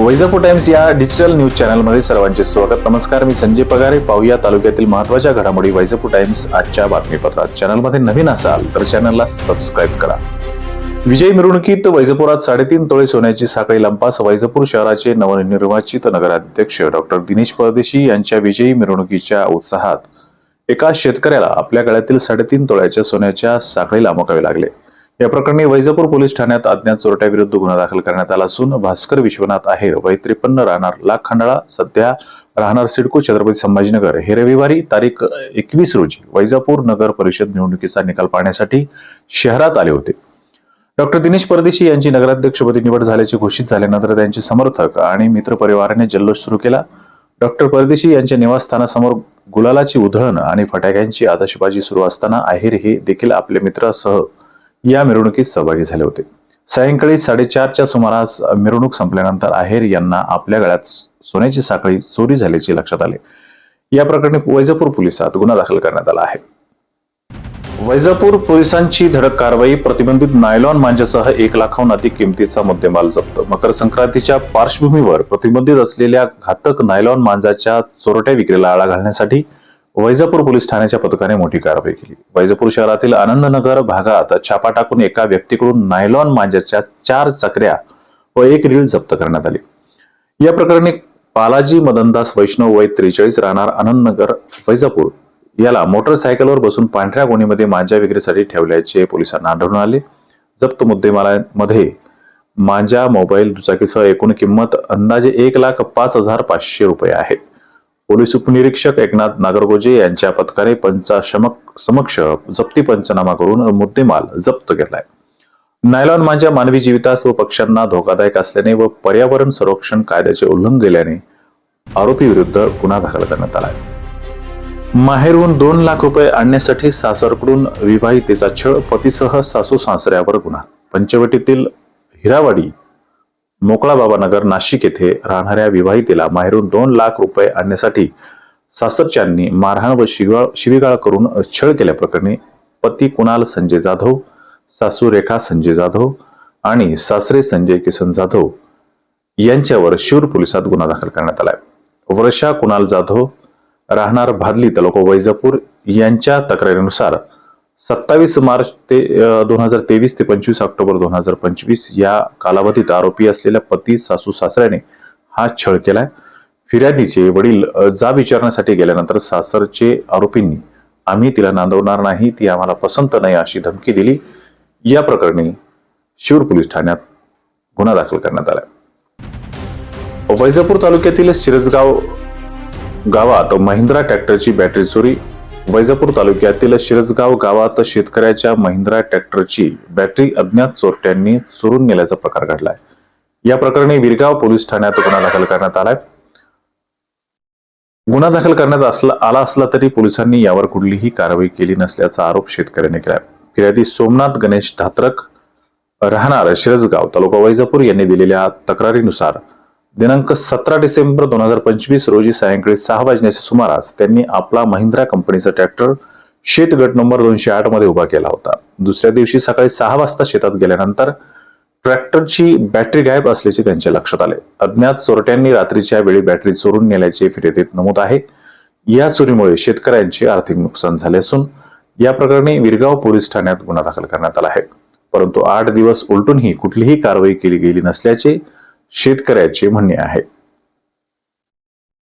Vaijapur times या digital news चॅनलमध्ये सर्वांचे स्वागत. नमस्कार मी संजय पगारे. पाहूया तालुक्यातील महत्त्वाच्या घडामोडी वैजापूर टाइम्स आजच्या बातमीपत्रात. चॅनलमध्ये नवीन असाल तर चॅनलला सबस्क्राईब करा. विजय मिरवणुकीत वैजपुरात साडेतीन तोळे सोन्याची साखळी लंपास वैजपूर शहराचे नवनिर्वाचित नगराध्यक्ष डॉक्टर दिनेश परदेशी यांच्या विजयी मिरवणुकीच्या उत्साहात एका शेतकऱ्याला आपल्या गळ्यातील साडेतीन तोळ्याच्या सोन्याच्या साखळी लांबकावे लागले. या प्रकरणी वैजापूर पोलीस ठाण्यात अज्ञात चोरट्याविरुद्ध गुन्हा दाखल करण्यात आला असून भास्कर विश्वनाथ आहेर वय त्रेपन्न राहणार लाख खंडाळा. सध्या राहणार सिडको छत्रपती संभाजीनगर. हे रविवारी तारीख एकवीस रोजी वैजापूर नगर परिषद निवडणुकीचा निकाल पाहण्यासाठी शहरात आले होते. डॉक्टर दिनेश परदेशी यांची नगराध्यक्षपदी निवड झाल्याची घोषित झाल्यानंतर त्यांचे समर्थक आणि मित्र परिवाराने जल्लोष सुरू केला. डॉक्टर परदेशी यांच्या निवासस्थानासमोर गुलालाची उधळण आणि फटाक्यांची आतषबाजी सुरू असताना आहेर हे देखील आपल्या मित्रासह या मिरवणुकीत सहभागी झाले होते. सायंकाळी साडेचारच्या सुमारास मिरवणूक संपल्यानंतर आहेर यांना आपल्या गळ्यात सोन्याची साखळी चोरी झाल्याचे लक्षात आले. या प्रकरणी वैजापूर पोलिसात गुन्हा दाखल करण्यात आला आहे. वैजापूर पोलिसांची धडक कारवाई प्रतिबंधित नायलॉन मांजासह एक लाखाहून अधिक किमतीचा मुद्देमाल जप्त. मकर संक्रांतीच्या पार्श्वभूमीवर प्रतिबंधित असलेल्या घातक नायलॉन मांजाच्या चोरट्या विक्रीला आळा घालण्यासाठी वैजापूर पोलीस ठाण्याच्या पथकाने मोठी कारवाई केली. वैजापूर शहरातील आनंदनगर भागात छापा टाकून एका व्यक्तीकडून नायलॉन मांजाच्या चार चकऱ्या व एक रील जप्त करण्यात आली. या प्रकरणी बालाजी मदनदास वैष्णव वय त्रेचाळीस राहणार आनंदनगर वैजापूर याला मोटरसायकलवर बसून पांढऱ्या गोणीमध्ये मांजा विक्रीसाठी ठेवल्याचे पोलिसांना आढळून आले. जप्त मुद्देमालामध्ये मांजा मोबाईल दुचाकीसह एकूण किंमत अंदाजे एक लाख पाच हजार पाचशे रुपये आहे. पोलीस उपनिरीक्षक एकनाथ नागरगोजे यांच्या पथकाने पंचाशमक समक्ष जप्ती पंचनामा करून मुद्देमाल जप्त केलाय. नायलॉन मांजा मानवी जीवितास व पक्ष्यांना धोकादायक असल्याने व पर्यावरण संरक्षण कायद्याचे उल्लंघन केल्याने आरोपी विरुद्ध गुन्हा दाखल करण्यात आलाय. माहेरहून दोन लाख रुपये आणण्यासाठी सासरकडून विवाहितेचा छळ पतीसह सासू सासऱ्यावर गुन्हा. पंचवटीतील हिरावाडी मोकळा बाबानगर नाशिक येथे राहणाऱ्या विवाहितेला माहेरून दोन लाख रुपये आणण्यासाठी सासरच्यांनी मारहाण व शिगाळ शिवीगाळ करून छळ केल्याप्रकरणी पती कुणाल संजय जाधव सासू रेखा संजय जाधव आणि सासरे संजय किसन जाधव यांच्यावर शिरूर पोलिसात गुन्हा दाखल करण्यात आलाय. वर्षा कुणाल जाधव राहणार भादली तालुका वैजापूर यांच्या तक्रारीनुसार सत्तावीस मार्च ते दोन हजार तेवीस ते पंचवीस ऑक्टोबर दोन हजार पंचवीस या कालावधीत आरोपी असलेल्या पती सासू सासऱ्याने हा छळ केलाय. फिर्यादीचे वडील जा विचारण्यासाठी गेल्यानंतर सासरचे आरोपींनी आम्ही तिला नांदवणार नाही ती आम्हाला पसंत नाही अशी धमकी दिली. या प्रकरणी शिरूर पोलीस ठाण्यात गुन्हा दाखल करण्यात आला वैजापूर तालुक्यातील शिरसगाव गावात महिंद्रा ट्रॅक्टरची बॅटरी चोरी वैजापूर तालुक्यातील शिरसगाव गावात शेतकऱ्याच्या महिंद्रा ट्रॅक्टरची बॅटरी अज्ञात चोरट्यांनी चोरून नेल्याचा प्रकार घडलाय. या प्रकरणी विरगाव पोलीस ठाण्यात गुन्हा दाखल करण्यात आलाय. गुन्हा दाखल करण्यात असला आला असला तरी पोलिसांनी यावर कुठलीही कारवाई केली नसल्याचा आरोप शेतकऱ्याने केलाय. फिर्यादी सोमनाथ गणेश धात्रक राहणार शिरसगाव तालुका वैजापूर यांनी दिलेल्या तक्रारीनुसार दिनांक सतरा डिसेंबर दोन हजार पंचवीस रोजी सायंकाळी सहा वाजण्याच्या सुमारास त्यांनी आपला महिंद्रा कंपनीचा ट्रॅक्टर शेत गट नंबर दोनशे आठमध्ये उभा केला होता. दुसऱ्या दिवशी सकाळी सहा वाजता शेतात गेल्यानंतर ट्रॅक्टरची बॅटरी गायब असल्याचे त्यांच्या लक्षात आले. अज्ञात चोरट्यांनी रात्रीच्या वेळी बॅटरी चोरून नेल्याचे फिर्यादीत नमूद आहे. या चोरीमुळे शेतकऱ्यांचे आर्थिक नुकसान झाले असून या प्रकरणी विरगाव पोलीस ठाण्यात गुन्हा दाखल करण्यात आला आहे. परंतु आठ दिवस उलटूनही कुठलीही कारवाई केली गेली नसल्याचे शेतकऱ्याचे म्हणणे आहे.